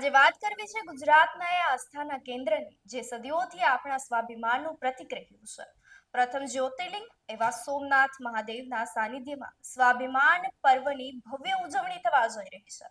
આજે વાત કરવી છે ગુજરાતના એ આસ્થાના કેન્દ્રની, જે સદીઓથી આપણા સ્વાભિમાનનું પ્રતીક રહ્યું છે. પ્રથમ જ્યોતિર્લિંગ એવા સોમનાથ મહાદેવના સાનિધ્યમાં સ્વાભિમાન પર્વની ભવ્ય ઉજવણી થવા જઈ રહી છે.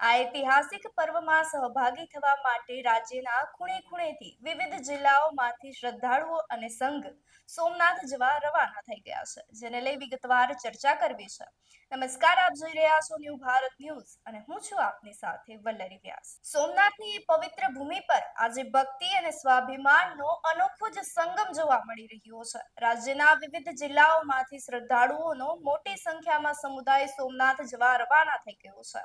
આ ઐતિહાસિક પર્વમાં સહભાગી થવા માટે રાજ્યના ખૂણે ખૂણેથી વિવિધ જિલ્લાઓમાંથી શ્રદ્ધાળુઓ અને સંઘ સોમનાથ જવા રવાના થઈ ગયા છે, જેને લઈ વિગતવાર ચર્ચા કરવી છે. નમસ્કાર, આપ જોઈ રહ્યા છો ન્યૂ ભારત ન્યૂઝ અને હું છું આપની સાથે વલ્લરી વ્યાસ. સોમનાથની પવિત્ર ભૂમિ પર આજે ભક્તિ અને સ્વાભિમાનનો અનોખો જ સંગમ જોવા મળી રહ્યો છે. રાજ્યના વિવિધ જિલ્લાઓમાંથી શ્રદ્ધાળુઓનો મોટી સંખ્યામાં સમુદાય સોમનાથ જવા રવાના થઈ ગયો છે.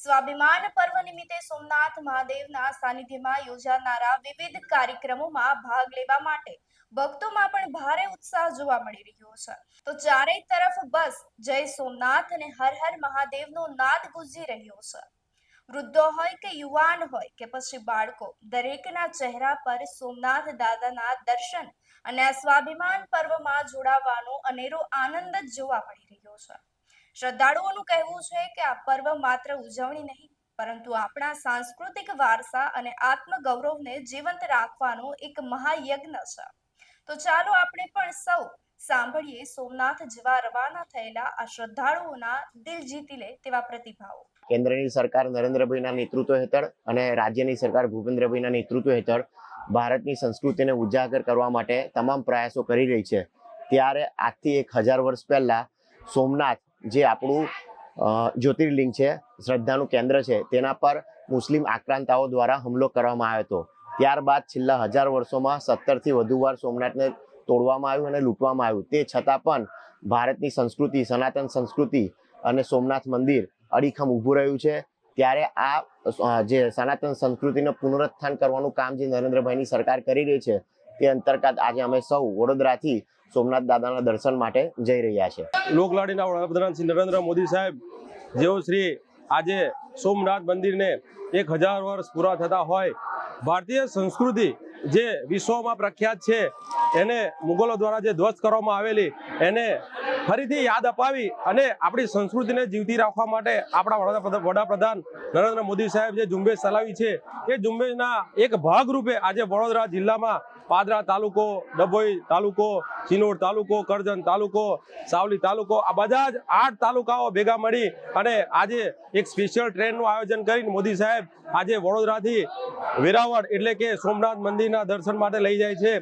સ્વાભિમાન પર્વ નિમિત્તે સોમનાથ મહાદેવના સાનિધ્યમાં યોજાનારા વિવિધ કાર્યક્રમોમાં ભાગ લેવા માટે ભક્તોમાં પણ ભારે ઉત્સાહ જોવા મળી રહ્યો છે. તો ચારેય તરફ બસ જય સોમનાથ અને હર હર મહાદેવનો નાદ ગુંજી રહ્યો છે. વૃદ્ધો હોય કે યુવાન હોય કે પછી બાળકો, દરેકના ચહેરા પર સોમનાથ દાદાના દર્શન અને આ સ્વાભિમાન પર્વમાં જોડાવાનો અનેરો આનંદ જ જોવા મળી રહ્યો છે. શ્રદ્ધાળુઓનું કહેવું છે કે આ પર્વ માત્ર ઉજવણી નહીં, પરંતુ આપણા સાંસ્કૃતિક વારસા અને આત્મગૌરવને જીવંત રાખવાનો એક મહાયજ્ઞ છે. તો ચાલો આપણે પણ સૌ સાંભળીએ સોમનાથ જવા રવાના થયેલા આ શ્રદ્ધાળુઓના દિલ જીતી લે તેવા પ્રતિભાવો. કેન્દ્રની સરકાર નરેન્દ્રભાઈના નેતૃત્વ હેઠળ અને રાજ્યની સરકાર ભૂપેન્દ્રભાઈના નેતૃત્વ હેઠળ ભારતની સંસ્કૃતિને ઉજાગર કરવા માટે તમામ પ્રયાસો કરી રહી છે. ત્યારે આજથી એક હજાર વર્ષ પહેલા સોમનાથ જે આપણું જ્યોતિર્લિંગ છે, શ્રદ્ધાનું કેન્દ્ર છે, તેના પર મુસ્લિમ આક્રાંતાઓ દ્વારા હુમલો કરવામાં આવ્યો હતો. ત્યારબાદ છેલ્લા હજાર વર્ષોમાં સત્તરથી વધુ વાર સોમનાથને તોડવામાં આવ્યું અને લૂંટવામાં આવ્યું. તે છતાં પણ ભારતની સંસ્કૃતિ, સનાતન સંસ્કૃતિ અને સોમનાથ મંદિર અડીખમ ઊભું રહ્યું છે. ત્યારે આ જે સનાતન સંસ્કૃતિનું પુનરુત્થાન કરવાનું કામ જે નરેન્દ્રભાઈની સરકાર કરી રહી છે, તે અંતર્ગત આજે અમે સૌ વડોદરાથી સોમનાથ દાદાના દર્શન માટે જઈ રહ્યા છે. લોકલાડીના વડાપ્રધાન શ્રી નરેન્દ્ર મોદી સાહેબ, જેઓ શ્રી આજે સોમનાથ મંદિરને એક હજાર વર્ષ પૂરા થતા હોય, ભારતીય સંસ્કૃતિ જે વિશ્વમાં પ્રખ્યાત છે, એને મુગલો દ્વારા જે ધ્વસ્ત કરવામાં આવેલી, એને ફરીથી યાદ અપાવી અને આપણી સંસ્કૃતિને જીવતી રાખવા માટે આપણા વડાપ્રધાન નરેન્દ્ર મોદી સાહેબ જે ઝુંબેશ ચલાવી છે, એ ઝુંબેશના એક ભાગરૂપે આજે વડોદરા જિલ્લામાં પાદરા તાલુકો, ડભોઈ તાલુકો ચિનોડ તાલુકો, કરજણ તાલુકો, સાવલી તાલુકો, આ બધા જ આઠ તાલુકાઓ ભેગા મળી અને આજે એક સ્પેશિયલ ટ્રેનનું આયોજન કરીને મોદી સાહેબ આજે વડોદરાથી વેરાવળ એટલે કે સોમનાથ મંદિરના દર્શન માટે લઈ જાય છે.